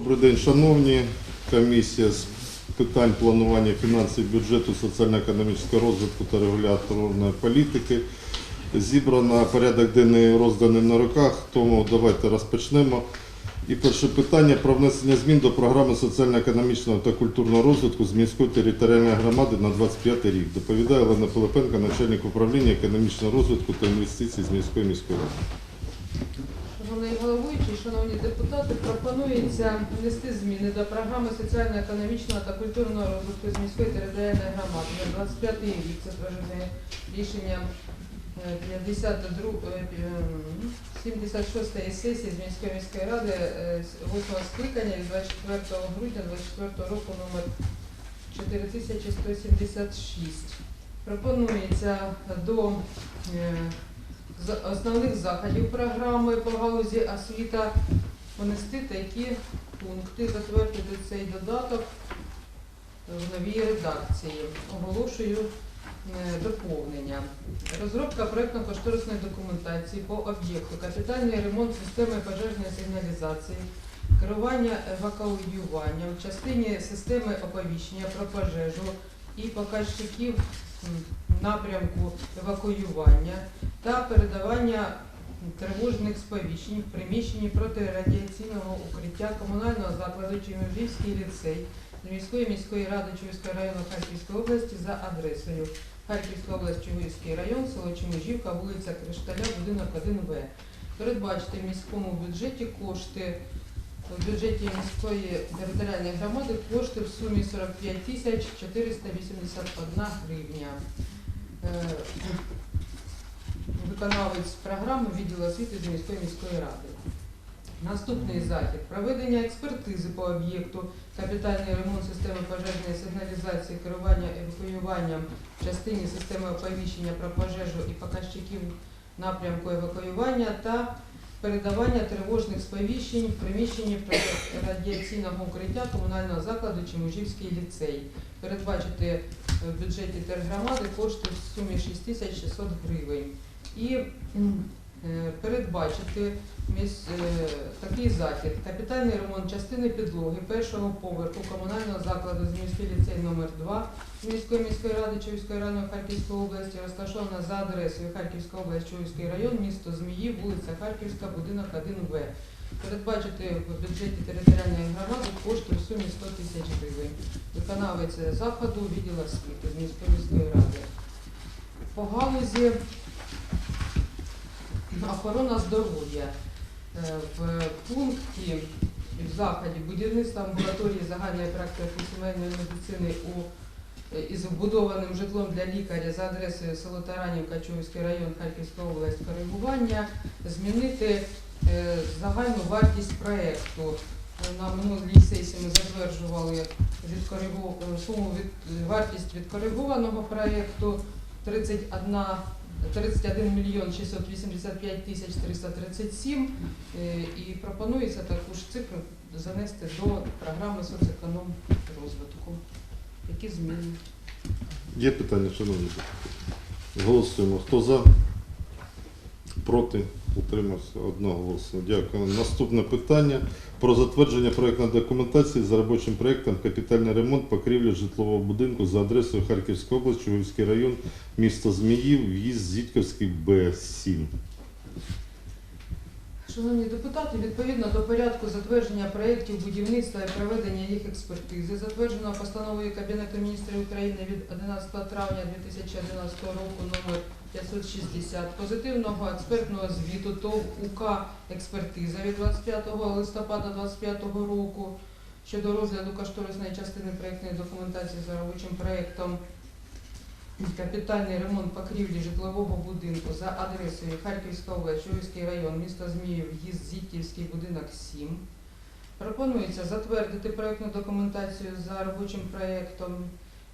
Добрий день, шановні. Комісія з питань планування фінансів, бюджету, соціально-економічного розвитку та регуляторної політики. Зібрана порядок денний розданий на руках, тому давайте розпочнемо. І перше питання про внесення змін до програми соціально-економічного та культурного розвитку з міської територіальної громади на 25 рік. Доповідає Олена Пилипенко, начальник управління економічного розвитку та інвестицій з міської міської ради. Шановні депутати, пропонується внести зміни до програми соціально-економічного та культурного розвитку з міської територіальної громади на 25 рік. Це тверджене рішення е, 52, е, м, 76 сесії з міської міської ради е, 8 скликання від 24 грудня 24 року номер 4176. Пропонується до е, з основних заходів програми по галузі освіта внести такі пункти, затвердити цей додаток в новій редакції. Оголошую е, доповнення. Розробка проєктно-кошторисної документації по об'єкту, капітальний ремонт системи пожежної сигналізації, керування евакуюванням частині системи оповіщення про пожежу і показчиків напрямку евакуювання та передавання тривожних сповіщень в приміщенні протирадіаційного укриття комунального закладу Чимиржівський ліцей міської міської ради Чугівського району Харківської області за адресою Харківська область, Чугівський район, село Чимижівка, вулиця Кришталя, будинок 1В. Передбачити в міському бюджеті кошти в бюджеті міської територіальної громади кошти в сумі 45 тисяч 481 гривня. Е, виконавець програми відділу освіти з міської міської ради. Наступний захід проведення експертизи по об'єкту, капітальний ремонт системи пожежної сигналізації, керування евакуюванням в частині системи оповіщення про пожежу і показчиків напрямку евакуювання та передавання тривожних сповіщень в приміщенні радіаційного укриття комунального закладу Чемужівський ліцей. Передбачити в бюджеті тергромади кошти в сумі 6600 гривень. І е, передбачити е, такий захід. Капітальний ремонт частини підлоги першого поверху комунального закладу з міський ліцей номер 2 міської міської ради Чуївської району Харківської області, розташована за адресою Харківська область, Чуївський район, місто Зміїв, вулиця Харківська, будинок 1В. Передбачити в бюджеті територіальної громади кошти в сумі 100 тисяч гривень. Виконавець заходу відділ освіти з міської міської ради. По галузі охорона здоров'я. Е, В пункті в заході будівництва амбулаторії загальної практики сімейної медицини у е, із вбудованим житлом для лікаря за адресою село Таранівка, Чуївський район, Харківська область, коригування, змінити е, загальну вартість проєкту. На минулій сесії ми затверджували суму від вартість відкоригованого проєкту 31 31 мільйон 685 тисяч 337 е, і пропонується таку ж цифру занести до програми соцеконом розвитку. Які зміни? Є питання, шановні? Голосуємо. Хто за? Проти? Утримався одноголосно. Дякую. Наступне питання про затвердження проєктної документації за робочим проєктом капітальний ремонт покрівлі житлового будинку за адресою Харківська область, Чугівський район, місто Зміїв, в'їзд Зітьківський Б7. Шановні депутати, відповідно до порядку затвердження проєктів будівництва і проведення їх експертизи, затвердженого постановою Кабінету міністрів України від 11 травня 2011 року номер 560, позитивного експертного звіту ТОВ УК експертиза від 25 листопада 2025 року щодо розгляду кошторисної частини проєктної документації за робочим проєктом Капітальний ремонт покрівлі житлового будинку за адресою Харківська область, Чуївський район, місто Зміїв, в'їзд Зітківський будинок 7. Пропонується затвердити проєктну документацію за робочим проєктом,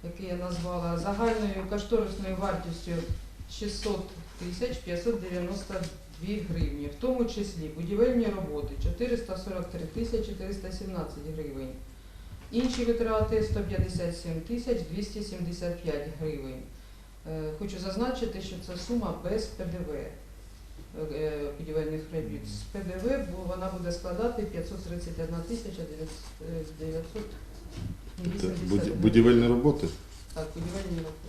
який я назвала, загальною кошторисною вартістю 600 тисяч 592 гривні, в тому числі будівельні роботи 443 тисячі 417 гривень. Інші витрати 157 тисяч 275 гривень. Е, Хочу зазначити, що це сума без ПДВ. е, будівельних робіт з ПДВ, вона буде складати 531 тисяча е, 900 будівельні роботи. Так, будівельні роботи.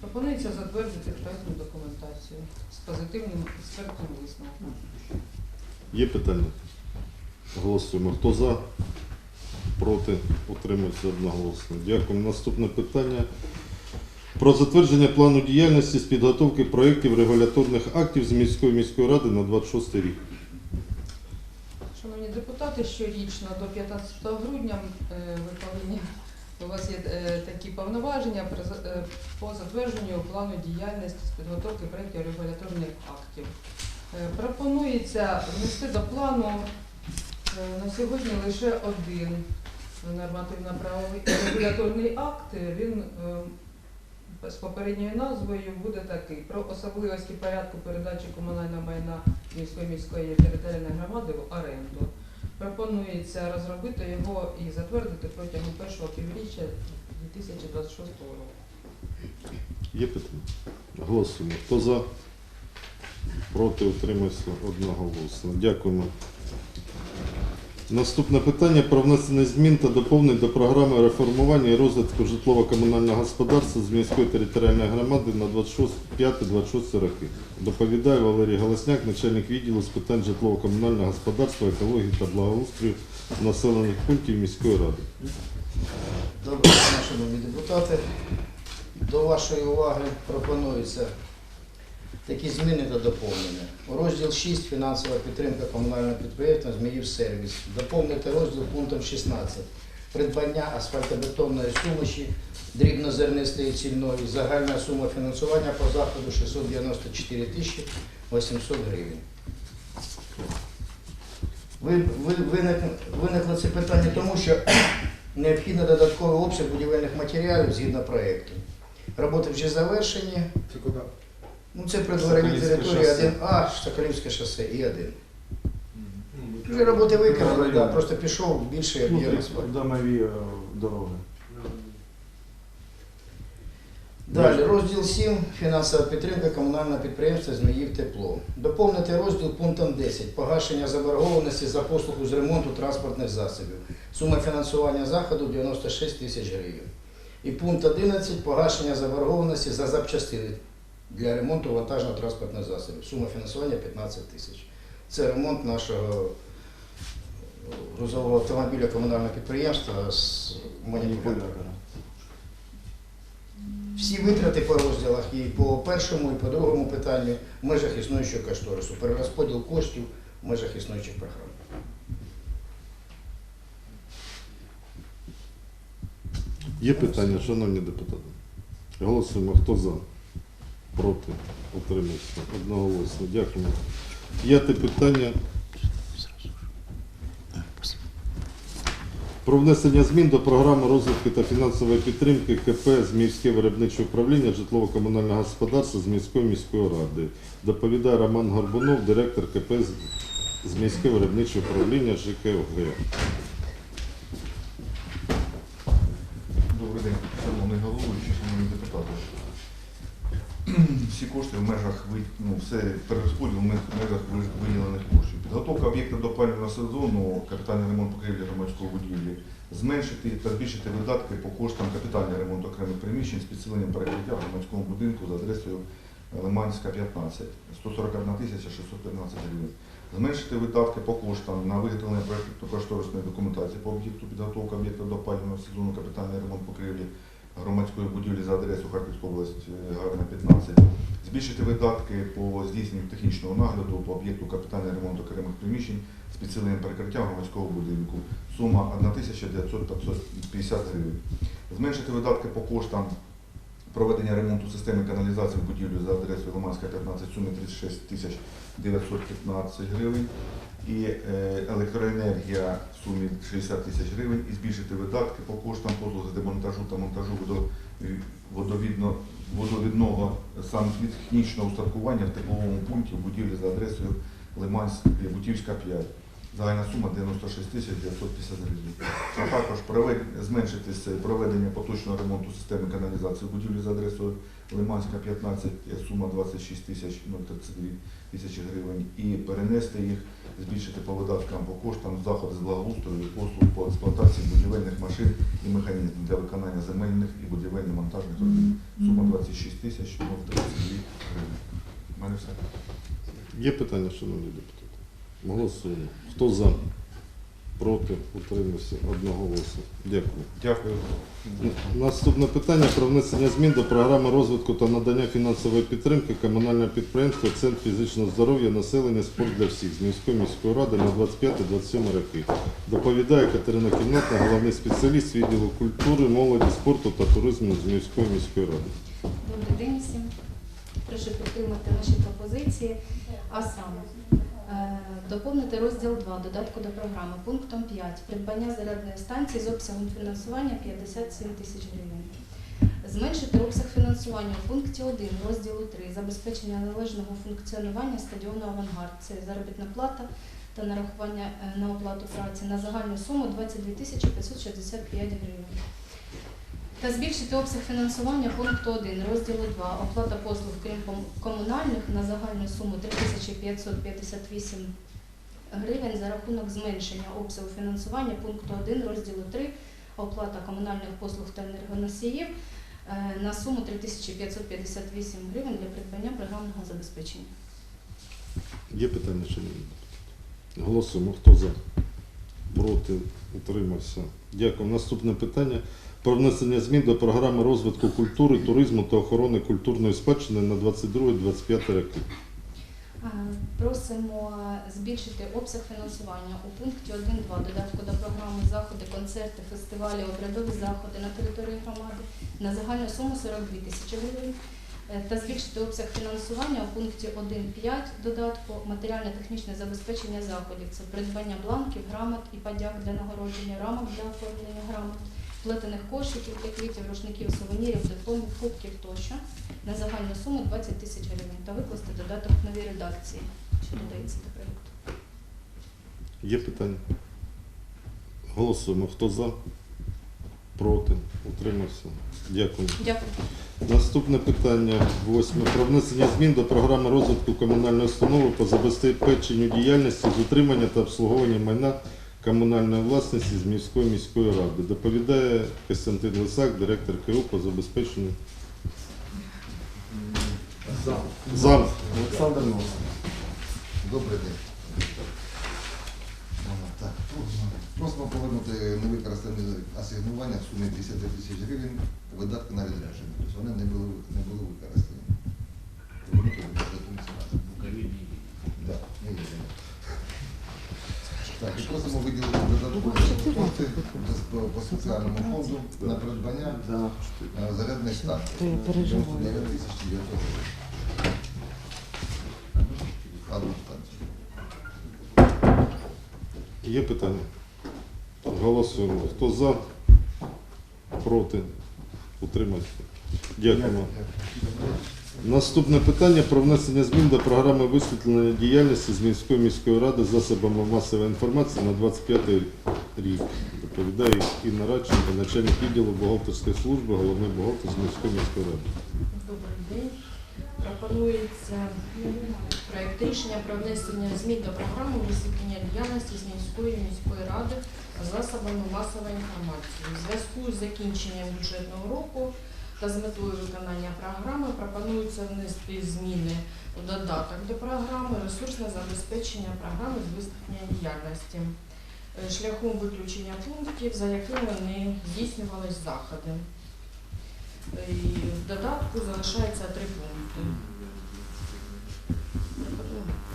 Пропонується затвердити проектну документацію з позитивним експертним висновком. Є питання? Голосуємо. Хто за? Проти? Утримується одноголосно. Дякую. Наступне питання. Про затвердження плану діяльності з підготовки проєктів регуляторних актів з міської міської ради на 26 рік. Шановні депутати, щорічно до 15 грудня е, ви повинні, у вас є е, такі повноваження е, по затвердженню плану діяльності з підготовки проєктів регуляторних актів. Е, Пропонується внести до плану на сьогодні лише один нормативно-правовий регуляторний акт. Він з попередньою назвою буде такий про особливості порядку передачі комунального майна Київської міської територіальної громади в оренду. Пропонується розробити його і затвердити протягом першого півріччя 2026 року. Є питання? Голосуємо. Хто за? Проти утримався одноголосно. Дякуємо. Наступне питання про внесення змін та доповнень до програми реформування і розвитку житлово-комунального господарства з міської територіальної громади на 25-26 роки. Доповідає Валерій Галасняк, начальник відділу з питань житлово-комунального господарства, екології та благоустрою населених пунктів міської ради. Доброго шановні депутати. До вашої уваги пропонуються такі зміни та доповнення. Розділ 6 фінансова підтримка комунального підприємства Зміїв сервіс. Доповнити розділ пунктом 16. Придбання асфальтобетонної суміші дрібнозернистої цільної. Загальна сума фінансування по заходу 694 тисячі 800 гривень. Ви, ви, виник, виникло це питання тому, що необхідно додатковий обсяг будівельних матеріалів згідно проєкту. Роботи вже завершені. Це куди? Ну, це придворові території 1А, Соколівське шосе і 1. Вже роботи виконані, да, просто пішов більший об'єм асфальту. Домові е, дороги. Далі, розділ 7. Фінансова підтримка комунального підприємства Зміїв Тепло. Доповнити розділ пунктом 10. Погашення заборгованості за послугу з ремонту транспортних засобів. Сума фінансування заходу 96 тисяч гривень. І пункт 11. Погашення заборгованості за запчастини для ремонту вантажно-транспортних засобів. Сума фінансування 15 тисяч. Це ремонт нашого е, грузового автомобіля комунального підприємства з маніпулятором. Всі витрати по розділах і по першому, і по другому питанню в межах існуючого кошторису. Перерозподіл коштів в межах існуючих програм. Є питання, шановні депутати? Голосуємо. Хто за? Проти? Утримався. Одноголосно. Дякуємо. П'яте питання. Про внесення змін до програми розвитку та фінансової підтримки КП Зміївське виробниче управління житлово-комунального господарства з міської міської ради. Доповідає Роман Горбунов, директор КП Зміївське виробниче управління ЖКГ. Добрий день, шановний головуючий, шановні депутати. Всі кошти в межах ну, все перерозподіл в межах виділених коштів. Підготовка об'єкта до опалювального сезону, капітальний ремонт покрівлі громадської будівлі, зменшити та збільшити видатки по коштам капітальний ремонт окремих приміщень з підсиленням перекриття громадського будинку за адресою Лиманська 15, 141 тисяча 615 гривень. Зменшити видатки по коштам на виготовлення проєктно-кошторисної документації по об'єкту підготовка об'єкта до опалювального сезону, капітальний ремонт покрівлі громадської будівлі за адресою Харківська область, е, Гарна 15. Збільшити видатки по здійсненню технічного нагляду по об'єкту капітального ремонту окремих приміщень з підсиленням перекриття громадського будинку. Сума 1950 гривень. Зменшити видатки по коштам проведення ремонту системи каналізації в будівлі за адресою Лиманська 15 в сумі 36 тисяч 915 гривень. І е, електроенергія в сумі 60 тисяч гривень і збільшити видатки по коштам послуг з демонтажу та монтажу водовідно, водовідного сантехнічного устаткування в тепловому пункті в будівлі за адресою Лиманська Бутівська 5. Загальна сума 96 тисяч 950 гривень. А також провед- зменшити з проведення поточного ремонту системи каналізації будівлі за адресою Лиманська 15, сума 26 тисяч 032 тисячі гривень і перенести їх, збільшити по видаткам по коштам заходи з благоустрою послуг по експлуатації будівельних машин і механізмів для виконання земельних і будівельно-монтажних робіт. Сума 26 тисяч 032 гривень. У мене все. Є питання, шановні депутати? Голосуємо. Хто за? Проти? Утримався? Одноголосно. Дякую. Дякую. Наступне питання про внесення змін до програми розвитку та надання фінансової підтримки комунального підприємства Центр фізичного здоров'я населення спорт для всіх з міської міської ради на 25-27 роки. Доповідає Катерина Кімнатна, головний спеціаліст відділу культури, молоді, спорту та туризму з міської міської ради. Добрий день всім. Прошу підтримати наші пропозиції. А саме доповнити розділ 2 додатку до програми пунктом 5 придбання зарядної станції з обсягом фінансування 57 тисяч гривень. Зменшити обсяг фінансування у пункті 1 розділу 3 забезпечення належного функціонування стадіону Авангард. Це заробітна плата та нарахування е, на оплату праці на загальну суму 22 тисячі 565 гривень. Та збільшити обсяг фінансування пункту 1 розділу 2 оплата послуг крім комунальних на загальну суму 3558 гривень за рахунок зменшення обсягу фінансування пункту 1 розділу 3 оплата комунальних послуг та енергоносіїв е, на суму 3558 гривень для придбання програмного забезпечення. Є питання, шановні депутати? Голосуємо. Хто за? Проти? Утримався? Дякую. Наступне питання про внесення змін до програми розвитку культури, туризму та охорони культурної спадщини на 22-25 роки. Е, Просимо збільшити обсяг фінансування у пункті 1.2 додатку до програми заходи, концерти, фестивалі, обрядові заходи на території громади на загальну суму 42 тисячі гривень Е, та збільшити обсяг фінансування у пункті 1.5 додатку матеріально-технічне забезпечення заходів. Це придбання бланків, грамот і подяк для нагородження, рамок для оформлення грамот, плетених кошиків квітів, рушників, сувенірів, дипломів, кубків тощо на загальну суму 20 тисяч гривень та викласти додаток в новій редакції, що додається до проєкту. Є питання? Голосуємо. Хто за? Проти? Утримався? Дякую. Дякую. Наступне питання восьме. Про внесення змін до програми розвитку комунальної установи по забезпеченню діяльності з утримання та обслуговування майна комунальної власності з міської міської ради. Доповідає Костянтин Лисак, директор КУ по забезпеченню. За. Зам. Олександр Нос. Добрий день. Так, просимо повернути невикористані асигнування в сумі 50 тисяч гривень видатки на відрядження. Тобто вони не були, не були використані. Повернути до бюджету міськради. Да, не є. Так, і просимо виділити додаткові кошти по фонду на придбання е, зарядних станцій. Переживаю. 99 тисяч 900 гривень. Одну станцію. Є питання? Голосуємо. Хто за? Проти? Утримався? Дякуємо. Наступне питання про внесення змін до програми висвітлення діяльності з міської міської ради засобами масової інформації на 25 рік. Доповідає Інна Радченко, начальник відділу бухгалтерської служби, головний бухгалтер міської міської ради. Добрий день. Пропонується проект рішення про внесення змін до програми висвітлення діяльності з міської міської ради засобами масової інформації. У зв'язку з закінченням бюджетного року та з метою виконання програми пропонується внести зміни у додаток до програми ресурсне забезпечення програми з висвітлення діяльності шляхом виключення пунктів, за якими не здійснювались заходи. І в додатку залишається три пункти.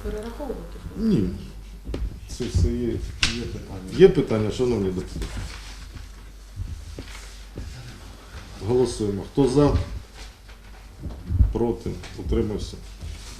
Перераховувати. Ні. Це все є. Є питання. Є питання, шановні депутати? Голосуємо. Хто за? Проти? Утримався?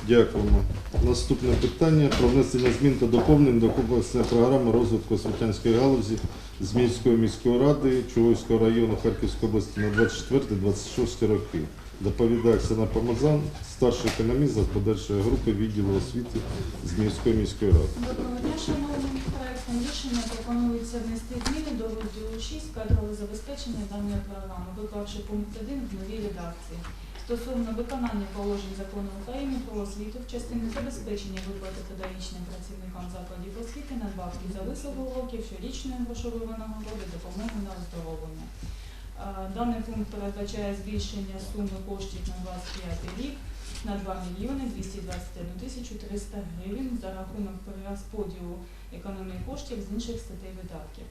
Дякуємо. Наступне питання про внесення змін та доповнень до комплексної програми розвитку освітянської галузі з міської міської ради Чугуївського району Харківської області на 24-26 роки. Доповідає Оксана Помазан, старший економіст з подальшої групи відділу освіти Зміївської міської ради. Доброго дня, шановні. Проектом рішення пропонується внести зміни до розділу 6 кадрове забезпечення даної програми, виклавши пункт 1 в новій редакції. Стосовно виконання положень закону України про освіту в частині забезпечення виплати педагогічним працівникам закладів освіти надбавки за вислугу років, щорічної грошової винагороди, допомоги на оздоровлення. Е, Даний пункт передбачає збільшення суми коштів на 25 рік на 2 мільйони 221 тисячу 300 гривень за рахунок перерозподілу економії коштів з інших статей видатків.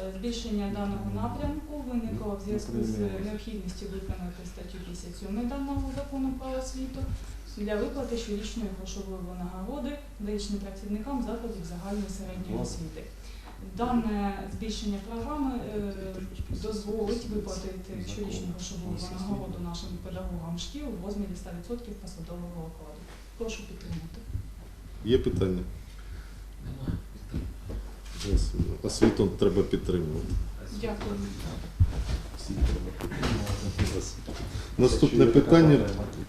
Е, Збільшення даного напрямку виникло в зв'язку з необхідністю виконати статтю 57 даного закону про освіту для виплати щорічної грошової винагороди медичним працівникам закладів загальної середньої освіти. Дане збільшення програми е, дозволить виплатити щорічну грошову винагороду нашим педагогам шкіл в розмірі 100% посадового окладу. Прошу підтримати. Є питання? Освіту треба підтримувати. Дякую. Наступне питання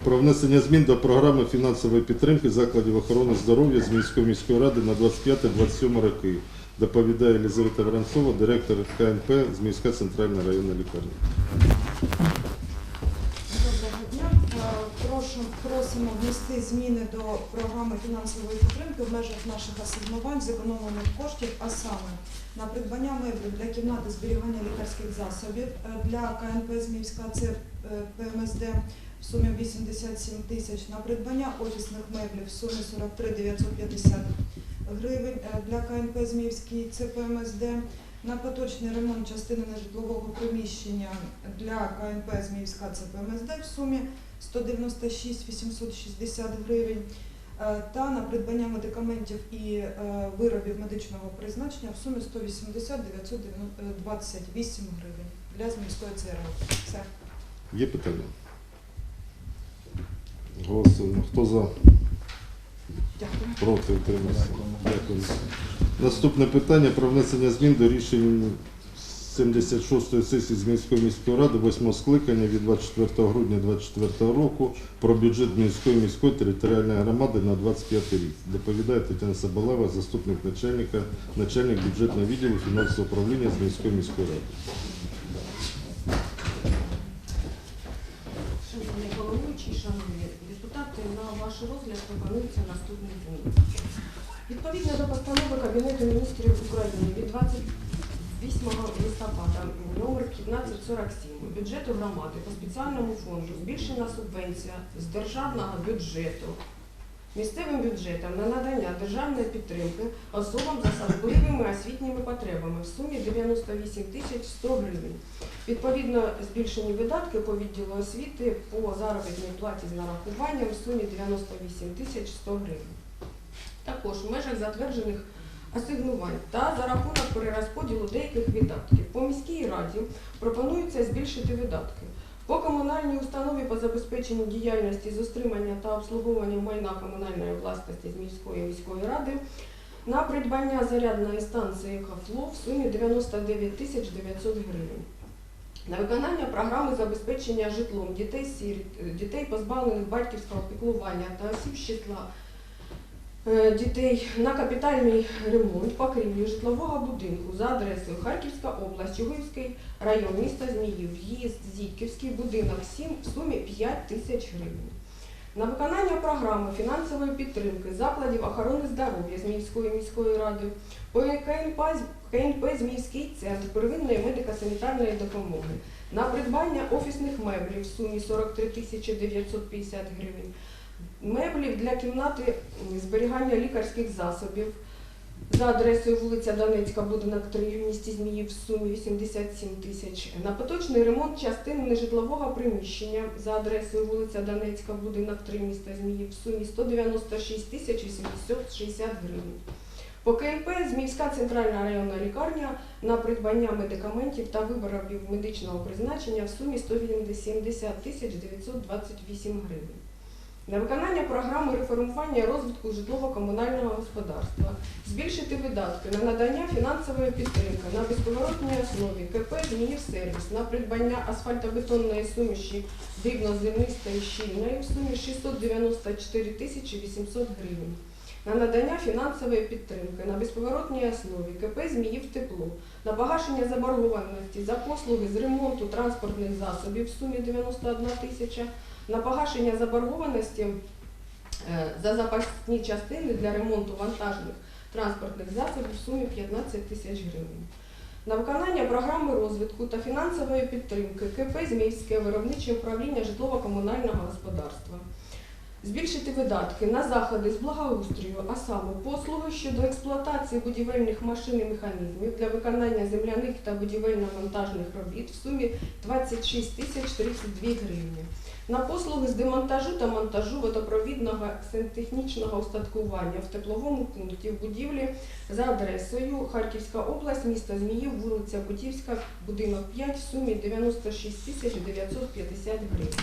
про внесення змін до програми фінансової підтримки закладів охорони здоров'я з міської міської ради на 25-27 роки. Доповідає Елізавета Воронцова, директор КНП з міська центральна районна лікарня. Внести зміни до програми фінансової підтримки в межах наших асигнувань зекономлених коштів, а саме на придбання меблів для кімнати зберігання лікарських засобів е, для КНП Зміївська це е, ПМСД в сумі 87 тисяч, на придбання офісних меблів в сумі 43 950 гривень е, для КНП Зміївський це ПМСД, на поточний ремонт частини нежитлового приміщення для КНП Зміївська ПМСД в сумі 196 860 гривень е, та на придбання медикаментів і е, виробів медичного призначення в сумі 180 928 гривень для Зміївської ЦРЛ. Все. Є питання? Голосуємо. Хто за? Дякую. Проти утримався. Дякую. Наступне питання про внесення змін до рішень 76-ї сесії з міської міської ради 8 скликання від 24 грудня 2024 року про бюджет міської міської територіальної громади на 25 рік. Доповідає Тетяна Сабалева, заступник начальника, начальник бюджетного відділу фінансового управління з міської міської ради. Шановний головуючий, шановні депутати, на ваш розгляд пропонується наступний змін. Відповідно до постанови Кабінету міністрів України від 28 листопада номер 1547 бюджету громади по спеціальному фонду збільшена субвенція з державного бюджету місцевим бюджетам на надання державної підтримки особам з особливими освітніми потребами в сумі 98 тисяч 100 гривень. Відповідно, збільшені видатки по відділу освіти по заробітній платі з нарахуванням в сумі 98 тисяч 100 гривень. Також в межах затверджених асигнувань та за рахунок перерозподілу деяких видатків по міській раді пропонується збільшити видатки. По комунальній установі по забезпеченню діяльності з утримання та обслуговування майна комунальної власності з міської міської ради на придбання зарядної станції «Екофло» в сумі 99 тисяч 900 гривень. На виконання програми забезпечення житлом дітей дітей позбавлених батьківського піклування та осіб з числа дітей на капітальний ремонт покрівлі житлового будинку за адресою Харківська область, Чугуївський район міста Зміїв, в'їзд, Зітківський будинок 7 в сумі 5 тисяч гривень. На виконання програми фінансової підтримки закладів охорони здоров'я Зміївської міської ради КНП, КНП Зміївський центр первинної медико-санітарної допомоги. На придбання офісних меблів в сумі 43 тисячі 950 гривень, меблів для кімнати зберігання лікарських засобів за адресою вулиця Донецька, будинок 3 в місті Зміїв в сумі 87 тисяч. На поточний ремонт частин нежитлового приміщення за адресою вулиця Донецька, будинок 3 міста Зміїв в сумі 196 тисяч 860 гривень. По КНП Зміївська центральна районна лікарня на придбання медикаментів та виробів медичного призначення в сумі 170 тисяч 928 гривень. На виконання програми реформування розвитку житлово-комунального господарства, збільшити видатки на надання фінансової підтримки на безповоротній основі КП «Зміївсервіс» на придбання асфальтобетонної суміші дрібнозернистої щільної в сумі 694 тисячі 800 гривень. На надання фінансової підтримки на безповоротній основі КП «Зміїв тепло» на погашення заборгованості за послуги з ремонту транспортних засобів в сумі 91 тисяча, на погашення заборгованості е, за запасні частини для ремонту вантажних транспортних засобів в сумі 15 тисяч гривень. На виконання програми розвитку та фінансової підтримки КП «Зміївське виробниче управління житлово-комунального господарства. Збільшити видатки на заходи з благоустрою, а саме послуги щодо експлуатації будівельних машин і механізмів для виконання земляних та будівельно-монтажних робіт в сумі 26 тисяч 32 гривні. На послуги з демонтажу та монтажу водопровідного сантехнічного устаткування в тепловому пункті в будівлі за адресою Харківська область, місто Зміїв, вулиця Путівська, будинок 5 в сумі 96 тисяч 950 гривень.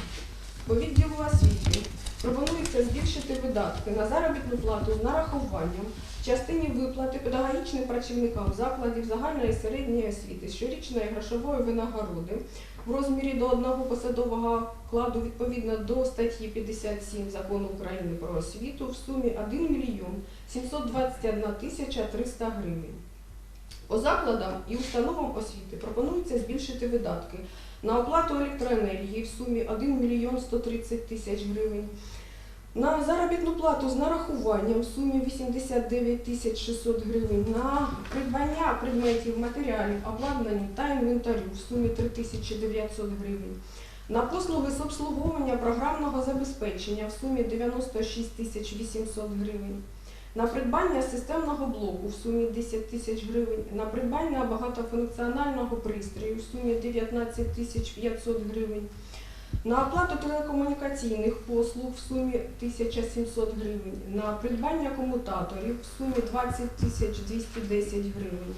По відділу освіти пропонується збільшити видатки на заробітну плату з нарахуванням частині виплати педагогічним працівникам закладів загальної середньої освіти щорічної грошової винагороди в розмірі до одного посадового окладу відповідно до статті 57 Закону України про освіту в сумі 1 мільйон 721 тисяча 300 гривень. По закладам і установам освіти пропонується збільшити видатки на оплату електроенергії в сумі 1 мільйон 130 тисяч гривень, на заробітну плату з нарахуванням в сумі 89 тисяч 600 гривень, на придбання предметів, матеріалів, обладнання та інвентарю в сумі 3900 гривень, на послуги з обслуговування програмного забезпечення в сумі 96 тисяч 800 гривень, на придбання системного блоку в сумі 10 тисяч гривень, на придбання багатофункціонального пристрою в сумі 19 тисяч 500 гривень, на оплату телекомунікаційних послуг в сумі 1700 гривень, на придбання комутаторів в сумі 20 тисяч 210 гривень.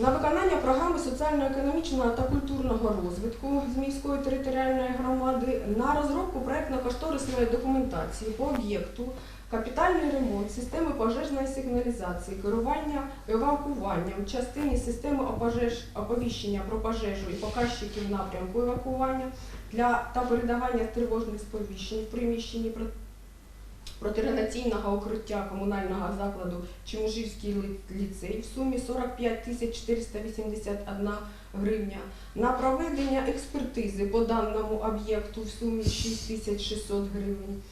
На виконання програми соціально-економічного та культурного розвитку з міської територіальної громади на розробку проєктно-кошторисної документації по об'єкту капітальний ремонт системи пожежної сигналізації, керування евакуванням, частині системи оповіщення про пожежу і показчиків напрямку евакування для та передавання тривожних сповіщень в приміщенні про- протиранаційного укриття комунального закладу Чимужівський ли- ліцей в сумі 45 тисяч 481 гривня. На проведення експертизи по даному об'єкту в сумі 6 тисяч 600 гривень.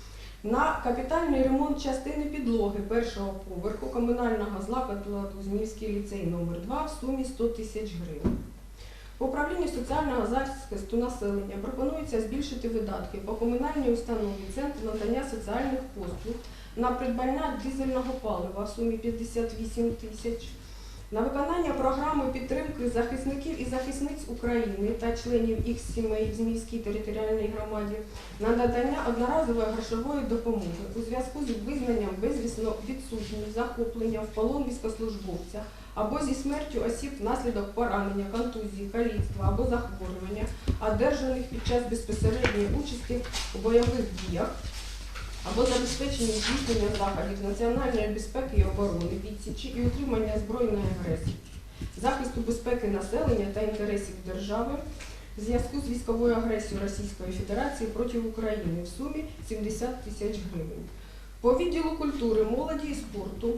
На капітальний ремонт частини підлоги першого поверху комунального закладу Зміївський ліцей номер 2 в сумі 100 тисяч гривень. Управлінню соціального захисту населення пропонується збільшити видатки по комунальній установі Центр надання соціальних послуг на придбання дизельного палива в сумі 58 тисяч, на виконання програми підтримки захисників і захисниць України та членів їх сімей в Зміївській територіальній громаді на надання одноразової грошової допомоги у зв'язку з визнанням безвісно відсутнім захоплення в полон військослужбовця або зі смертю осіб внаслідок поранення, контузії, каліцтва або захворювання, одержаних під час безпосередньої участі у бойових діях або забезпечення здійснення заходів національної безпеки і оборони, відсічі і утримання збройної агресії, захисту безпеки населення та інтересів держави в зв'язку з військовою агресією Російської Федерації проти України в сумі 70 тисяч гривень. По відділу культури, молоді і спорту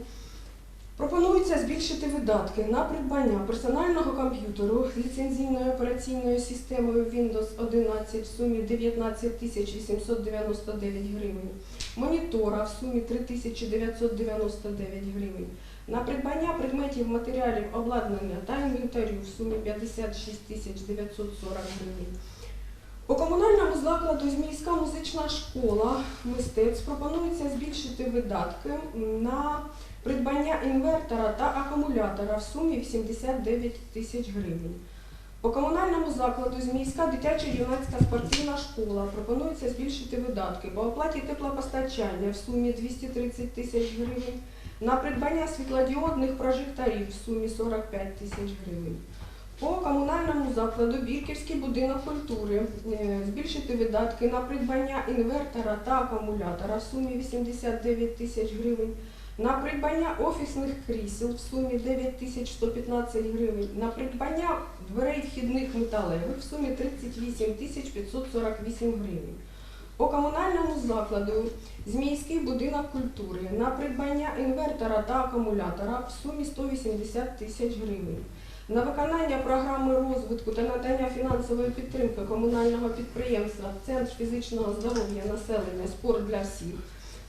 Пропонується збільшити видатки на придбання персонального комп'ютеру ліцензійною операційною системою Windows 11 в сумі 19 тисяч 899 гривень, монітора в сумі 3 тисячі 999 гривень, на придбання предметів, матеріалів, обладнання та інвентарю в сумі 56 940 гривень. По комунальному закладу Зміївська музична школа мистецтв пропонується збільшити видатки на придбання інвертора та акумулятора в сумі 89 тисяч гривень. По комунальному закладу Зміївська дитяча юнацька спортивна школа пропонується збільшити видатки по оплаті теплопостачання в сумі 230 тисяч гривень, на придбання світлодіодних прожекторів в сумі 45 тисяч гривень. По комунальному закладу Бірківський будинок культури е, збільшити видатки на придбання інвертора та акумулятора в сумі 89 тисяч гривень, на придбання офісних крісел в сумі 9 тисяч 115 гривень, на придбання дверей вхідних металевих в сумі 38 тисяч 548 гривень. По комунальному закладу Змійський будинок культури на придбання інвертора та акумулятора в сумі 180 тисяч гривень. На виконання програми розвитку та надання фінансової підтримки комунального підприємства Центр фізичного здоров'я населення Спорт для всіх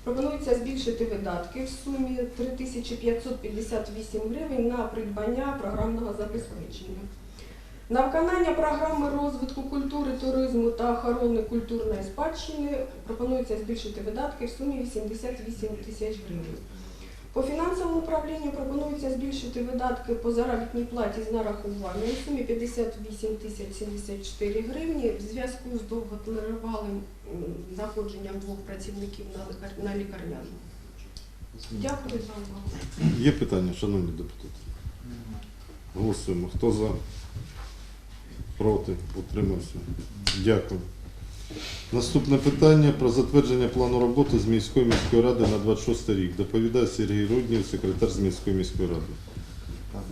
пропонується збільшити видатки в сумі 3558 гривень на придбання програмного забезпечення. На виконання програми розвитку культури, туризму та охорони культурної спадщини пропонується збільшити видатки в сумі 88 тисяч гривень. По фінансовому управлінню пропонується збільшити видатки по заробітній платі з нарахуванням в сумі 58 тисяч 74 гривні в зв'язку з довготривалим знаходженням двох працівників на лікарняному. Дякую за увагу. Є питання, шановні депутати? Голосуємо. Хто за? Проти? Утримався? Дякую. Наступне питання про затвердження плану роботи з міської міської ради на 26 рік. Доповідає Сергій Руднів, секретар з міської міської ради.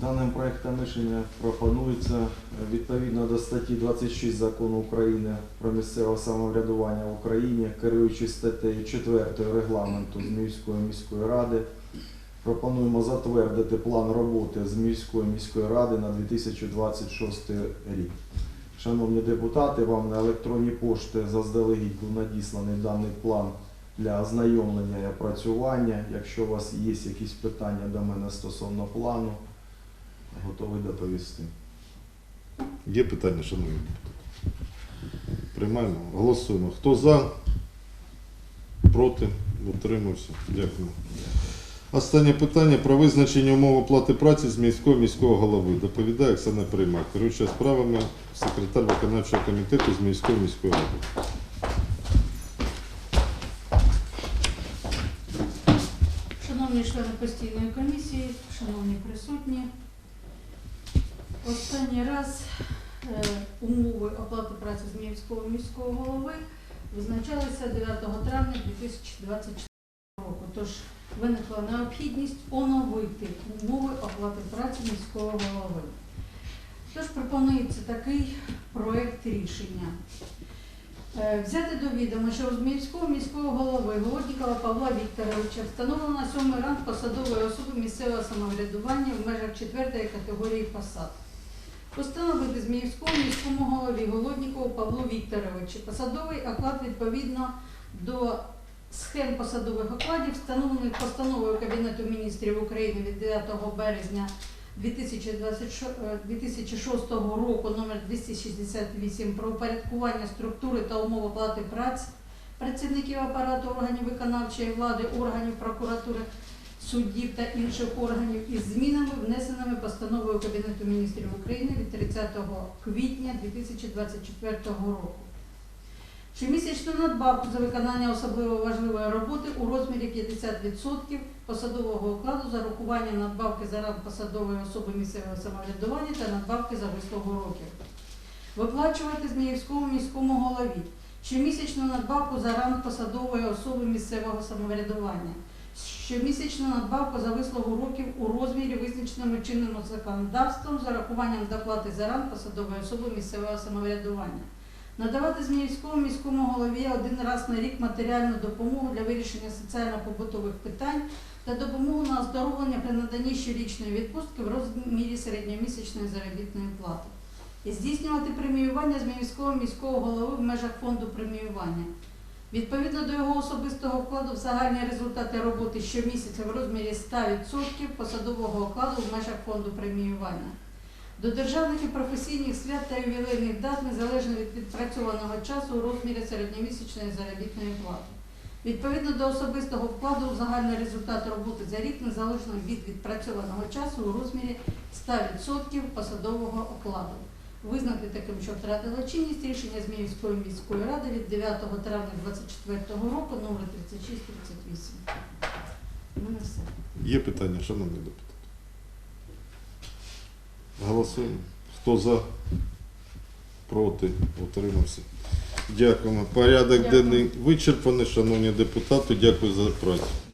Даним проектом рішення пропонується е, відповідно до статті 26 закону України про місцеве самоврядування в Україні, керуючись статтею 4 регламенту міської міської ради, пропонуємо затвердити план роботи з міської міської ради на 2026 рік. Шановні депутати, вам на електронні пошти заздалегідь був надісланий даний план для ознайомлення і опрацювання. Якщо у вас є якісь питання до мене стосовно плану, готовий доповісти. Є питання, шановні депутати? Приймаємо. Голосуємо. Хто за? Проти? Утримався. Дякую. Останнє питання про визначення умов оплати праці з міського міського голови. Доповідає Оксана Приймак, керуюча справами, секретар виконавчого комітету з міської міської ради. Шановні члени постійної комісії, шановні присутні, останній раз е, умови оплати праці Зміївського міського голови визначалися 9 травня 2024 року. Тож виникла необхідність оновити умови оплати праці міського голови. Тож пропонується такий проект рішення. Е, Взяти до відома, що у Зміївського міського голови Голоднікова Павла Вікторовича встановлено сьомий ранг посадової особи місцевого самоврядування в межах четвертої категорії посад. Постановити Зміївському міському голові Голоднікову Павлу Вікторовичу посадовий оклад відповідно до схем посадових окладів, встановлених постановою Кабінету міністрів України від 9 березня 2026 е, 2006 року номер 268 про упорядкування структури та умов оплати праці працівників апарату органів виконавчої влади, органів прокуратури, суддів та інших органів із змінами, внесеними постановою Кабінету міністрів України від 30 квітня 2024 року. Щомісячну надбавку за виконання особливо важливої роботи у розмірі 50% посадового окладу за рахуванням надбавки за ранг посадової особи місцевого самоврядування та надбавки за вислугу років. Виплачувати Зміївському міському голові щомісячну надбавку за ранг посадової особи місцевого самоврядування, щомісячну надбавку за вислугу років у розмірі, визначеному чинним законодавством за рахуванням доплати за ранг посадової особи місцевого самоврядування. Надавати Зміївському міському голові один раз на рік матеріальну допомогу для вирішення соціально-побутових питань та допомогу на оздоровлення при наданні щорічної відпустки в розмірі середньомісячної заробітної плати. І здійснювати преміювання Зміївського міського голови в межах фонду преміювання. Відповідно до його особистого вкладу в загальні результати роботи щомісяця в розмірі 100% посадового окладу в межах фонду преміювання. До державних і професійних свят та ювілейних дат незалежно від відпрацьованого часу у розмірі середньомісячної заробітної плати. Відповідно до особистого вкладу у загальний результат роботи за рік незалежно від відпрацьованого часу у розмірі 100% посадового окладу. Визнати таким, що втратила чинність рішення Зміївської міської ради від 9 травня 2024 року номер 3638. У мене все. Є питання, шановні депутати? Голосуємо. Хто за? Проти? Утримався. Дякуємо. Порядок денний вичерпаний, шановні депутати. Дякую за працю.